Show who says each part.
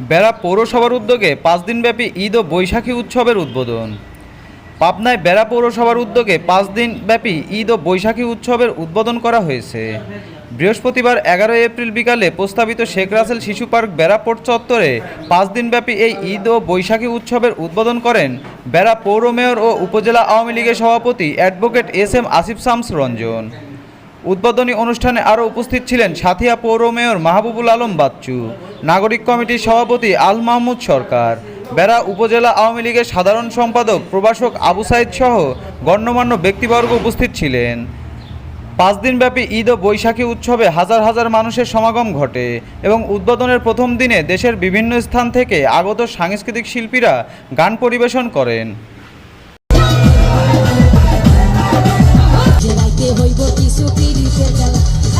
Speaker 1: বেড়া পৌরসভার উদ্যোগে পাঁচ দিনব্যাপী ঈদ ও বৈশাখী উৎসবের উদ্বোধন। পাবনায় বেড়া পৌরসভার উদ্যোগে পাঁচ দিনব্যাপী ঈদ ও বৈশাখী উৎসবের উদ্বোধন করা হয়েছে। বৃহস্পতিবার এগারোই এপ্রিল বিকালে প্রস্তাবিত শেখ রাসেল শিশু পার্ক বেড়াপোর্ট চত্বরে পাঁচ দিনব্যাপী এই ঈদ ও বৈশাখী উৎসবের উদ্বোধন করেন বেড়া পৌর মেয়র ও উপজেলা আওয়ামী লীগের সভাপতি advocate S M Asif Shams Ranjan উদ্বোধনী অনুষ্ঠানে আরও উপস্থিত ছিলেন সাথিয়া পৌর মেয়র মাহবুবুল আলম বাচ্চু, নাগরিক কমিটির সভাপতি আল মাহমুদ সরকার, বেড়া উপজেলা আওয়ামী লীগের সাধারণ সম্পাদক প্রভাষক আবু সাইদ সহ গণ্যমান্য ব্যক্তিবর্গ উপস্থিত ছিলেন। পাঁচ দিনব্যাপী ঈদ ও বৈশাখী উৎসবে হাজার হাজার মানুষের সমাগম ঘটে এবং উদ্বোধনের প্রথম দিনে দেশের বিভিন্ন স্থান থেকে আগত সাংস্কৃতিক শিল্পীরা গান পরিবেশন করেন।
Speaker 2: খেলা পালা পালা পালা